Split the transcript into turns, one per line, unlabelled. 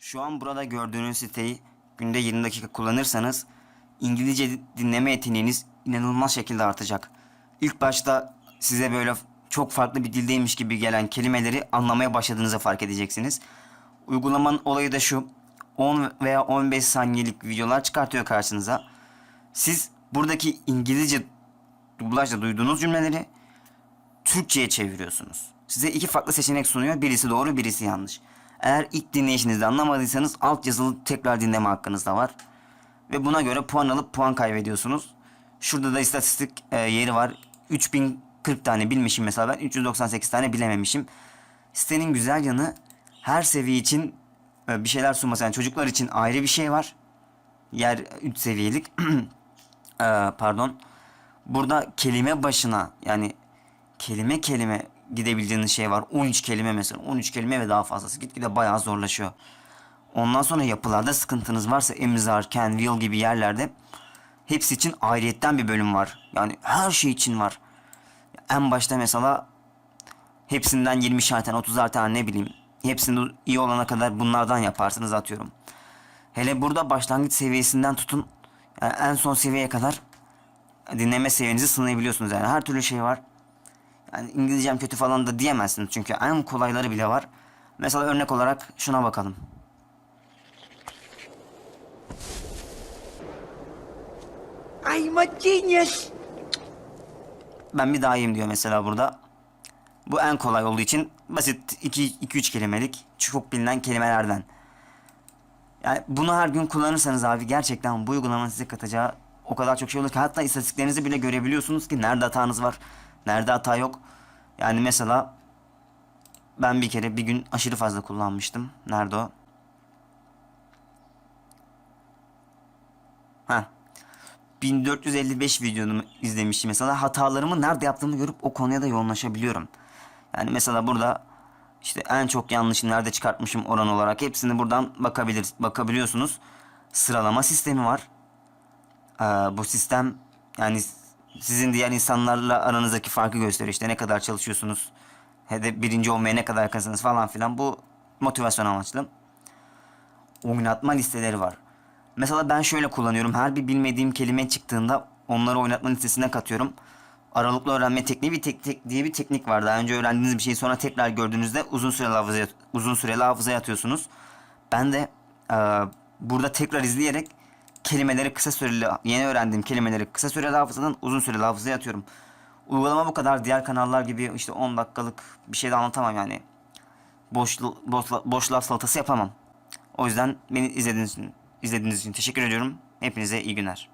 Şu an burada gördüğünüz siteyi günde 20 dakika kullanırsanız İngilizce dinleme yeteneğiniz inanılmaz şekilde artacak. İlk başta size böyle çok farklı bir dildeymiş gibi gelen kelimeleri anlamaya başladığınızı fark edeceksiniz. Uygulamanın olayı da şu. 10 veya 15 saniyelik videolar çıkartıyor karşınıza. Siz buradaki İngilizce dublajla duyduğunuz cümleleri Türkçe'ye çeviriyorsunuz. Size iki farklı seçenek sunuyor. Birisi doğru, birisi yanlış. Eğer ilk dinleyişinizde anlamadıysanız alt yazılı tekrar dinleme hakkınız da var. Ve buna göre puan alıp puan kaybediyorsunuz. Şurada da istatistik e, yeri var. 3040 tane bilmişim mesela ben 398 tane bilememişim. Sitenin güzel yanı her seviye için e, bir şeyler sunması. Yani çocuklar için ayrı bir şey var. Yer 3 seviyelik. E, pardon. Burada kelime başına yani kelime kelime gidebildiğiniz şey var. 13 kelime mesela. 13 kelime ve daha fazlası. Gitgide bayağı zorlaşıyor. Ondan sonra yapılarda sıkıntınız varsa Emzar, Ken, Will gibi yerlerde hepsi için ayrıyetten bir bölüm var. Yani her şey için var. En başta mesela hepsinden 20 tane 30 tane ne bileyim. Hepsinde iyi olana kadar bunlardan yaparsınız atıyorum. Hele burada başlangıç seviyesinden tutun yani en son seviyeye kadar dinleme seviyenizi sınayabiliyorsunuz yani her türlü şey var. Yani İngilizcem kötü falan da diyemezsiniz çünkü en kolayları bile var. Mesela örnek olarak şuna bakalım.
I'm a genius.
Ben bir daha iyiyim diyor mesela burada. Bu en kolay olduğu için basit 2-3 kelimelik çok bilinen kelimelerden. Yani bunu her gün kullanırsanız abi gerçekten bu uygulamanın size katacağı o kadar çok şey olur ki hatta istatistiklerinizi bile görebiliyorsunuz ki nerede hatanız var, nerede hata yok. Yani mesela ben bir kere bir gün aşırı fazla kullanmıştım. Nerede o? Ha. 1455 videomu izlemiştim mesela hatalarımı nerede yaptığımı görüp o konuya da yoğunlaşabiliyorum. Yani mesela burada işte en çok yanlışı nerede çıkartmışım oran olarak hepsini buradan bakabilir bakabiliyorsunuz. Sıralama sistemi var. Ee, bu sistem yani sizin diğer insanlarla aranızdaki farkı gösteriyor. İşte ne kadar çalışıyorsunuz. Hedef birinci olmaya ne kadar yakınsınız falan filan. Bu motivasyon amaçlı. Oynatma listeleri var. Mesela ben şöyle kullanıyorum. Her bir bilmediğim kelime çıktığında onları oynatma listesine katıyorum. Aralıklı öğrenme tekniği bir tek, tek diye bir teknik var. Daha önce öğrendiğiniz bir şeyi sonra tekrar gördüğünüzde uzun süreli hafızaya uzun süreli hafızaya atıyorsunuz. Ben de e, burada tekrar izleyerek kelimeleri kısa süreli yeni öğrendiğim kelimeleri kısa süreli hafızadan uzun süreli hafızaya atıyorum. Uygulama bu kadar. Diğer kanallar gibi işte 10 dakikalık bir şey de anlatamam yani. Boş, boş, boş laf salatası yapamam. O yüzden beni izlediğiniz için, izlediğiniz için teşekkür ediyorum. Hepinize iyi günler.